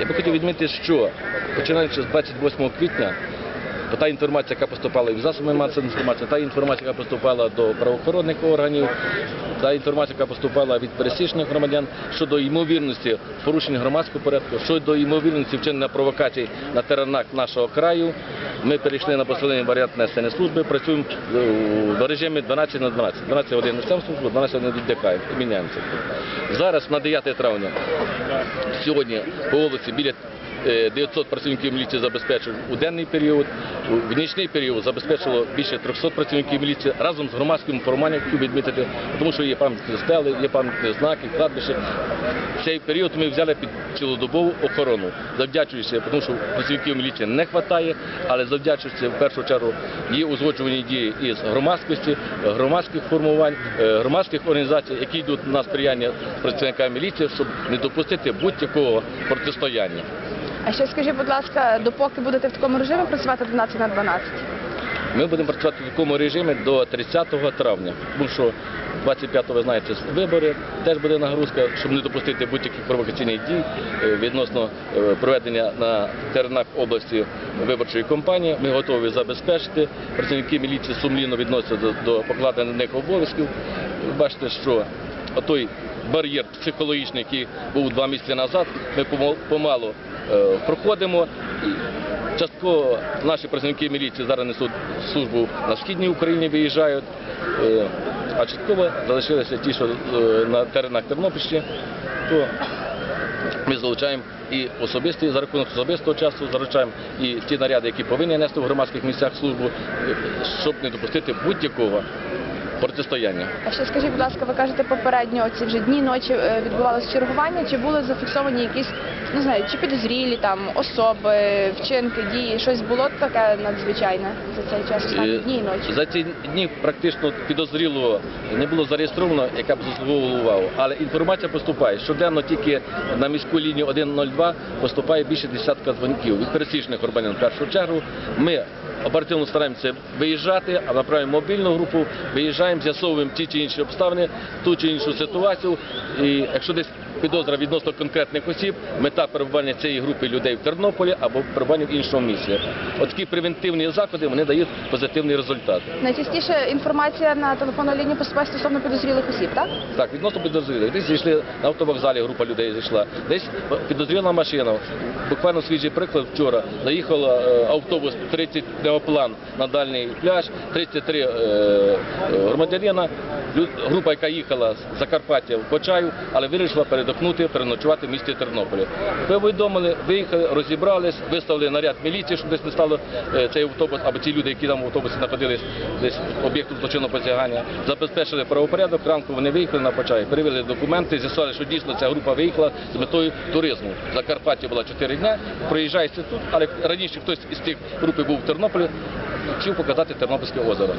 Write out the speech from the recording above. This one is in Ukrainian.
Я би хотів відмітити, що починаючи з 28 квітня, то та інформація, яка поступала і в засоби масової інформації, та інформація, яка поступала до правоохоронних органів, та інформація, яка поступала від пересічних громадян щодо ймовірності порушень громадського порядку, щодо ймовірності вчинення провокацій на теренах нашого краю, ми перейшли на посилений варіант несення служби, працюємо в режимі 12 на 12. 12 годин несемо службу, 12 годин віддихаємо і міняємося. Зараз на 9 травня Сьогодні по області біля 900 працівників міліції забезпечують у денний період, в нічний період забезпечило більше 300 працівників міліції разом з громадським формуванням, хотів відмітити, тому що є пам'ятні стели, є пам'ятні знаки, кладбище. В цей період ми взяли під цілодобову охорону, завдячуючи, тому що працівників міліції не вистачає, але завдячуючи в першу чергу є узгоджувані дії із громадськості, громадських формувань, е, громадських організацій, які йдуть на сприяння працівникам міліції, щоб не допустити будь-якого протистояння. А ще скажіть, будь ласка, допоки будете в такому режимі працювати 12 на 12? Ми будемо працювати в такому режимі до 30 травня, тому що 25-го, ви знаєте, вибори, теж буде нагрузка, щоб не допустити будь-яких провокаційних дій е, відносно е, проведення на теренах області виборчої кампанії. Ми готові забезпечити. Працівники міліції сумлінно відносяться до, покладених обов'язків. Бачите, що той бар'єр психологічний, який був два місяці назад, ми помалу е, проходимо. Частково наші працівники міліції зараз несуть службу на східній Україні, виїжджають, е, а частково залишилися ті, що е, на теренах Тернопільщини, то ми залучаємо і особисті за рахунок особистого часу, залучаємо і ті наряди, які повинні нести в громадських місцях службу, щоб не допустити будь-якого протистояння. А ще скажіть, будь ласка, ви кажете попередньо оці вже дні ночі е, відбувалося чергування, чи були зафіксовані якісь, не знаю, чи підозрілі там особи, вчинки, дії, щось було таке надзвичайне за цей час, останні Е, дні і ночі? За ці дні практично підозрілого не було зареєстровано, яка б заслуговувала увагу. Але інформація поступає. Щоденно тільки на міську лінію 102 поступає більше десятка дзвонків від пересічних громадян. В першу чергу ми оперативно стараємося виїжджати, а направимо мобільну групу, виїжджаємо, з'ясовуємо ті чи інші обставини, ту чи іншу ситуацію. І якщо десь підозра відносно конкретних осіб, мета перебування цієї групи людей в Тернополі або перебування в іншому місці. От такі превентивні заходи вони дають позитивний результат. Найчастіше інформація на телефонну лінію поступає стосовно підозрілих осіб, так? Так, відносно підозрілих. Десь зійшли на автовокзалі, група людей зійшла. Десь підозріла машина. Буквально свіжий приклад вчора. Заїхала е, автобус 30 неоплан на дальній пляж, 33 е, е, громадянина. Група, яка їхала з Закарпаття в Почаю, але вирішила передохнути, переночувати в місті Тернополі. Повідомили, виїхали, розібрались, виставили наряд міліції, щоб десь не стало е, цей автобус, або ті люди, які там в автобусі знаходились десь об'єкту злочинного посягання, забезпечили правопорядок. Ранку вони виїхали на Почай, перевели документи, з'ясували, що дійсно ця група виїхала з метою туризму. В Закарпатті була 4 дня, проїжджається тут, але раніше хтось із тих групи був в Тернополі, хотів показати Тернопільське озеро.